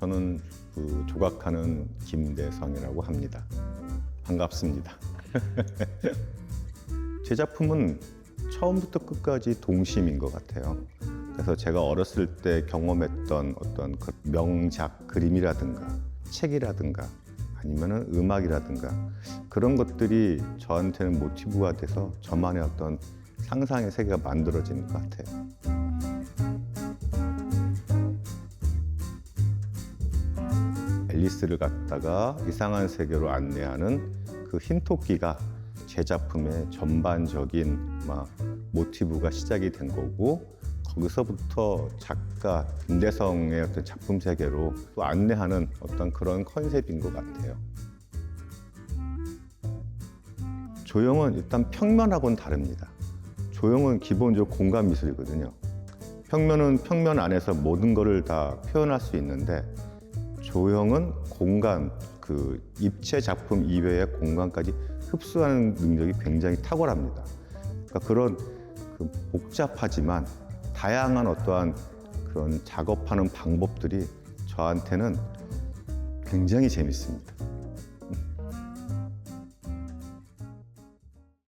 저는 그 조각하는 김대성이라고 합니다. 반갑습니다. 제 작품은 처음부터 끝까지 동심인 것 같아요. 그래서 제가 어렸을 때 경험했던 어떤 그 명작 그림이라든가 책이라든가 아니면은 음악이라든가 그런 것들이 저한테는 모티브가 돼서 저만의 어떤 상상의 세계가 만들어지는 것 같아요. 앨리스를 갖다가 이상한 세계로 안내하는 그 흰 토끼가 제 작품의 전반적인 막 모티브가 시작이 된 거고 거기서부터 작가 김대성의 어떤 작품 세계로 또 안내하는 어떤 그런 컨셉인 것 같아요. 조형은 일단 평면하고는 다릅니다. 조형은 기본적으로 공간 미술이거든요. 평면은 평면 안에서 모든 것을 다 표현할 수 있는데 조형은 공간 그 입체 작품 이외의 공간까지 흡수하는 능력이 굉장히 탁월합니다. 그러니까 그런 그 복잡하지만 다양한 어떠한 그런 작업하는 방법들이 저한테는 굉장히 재밌습니다.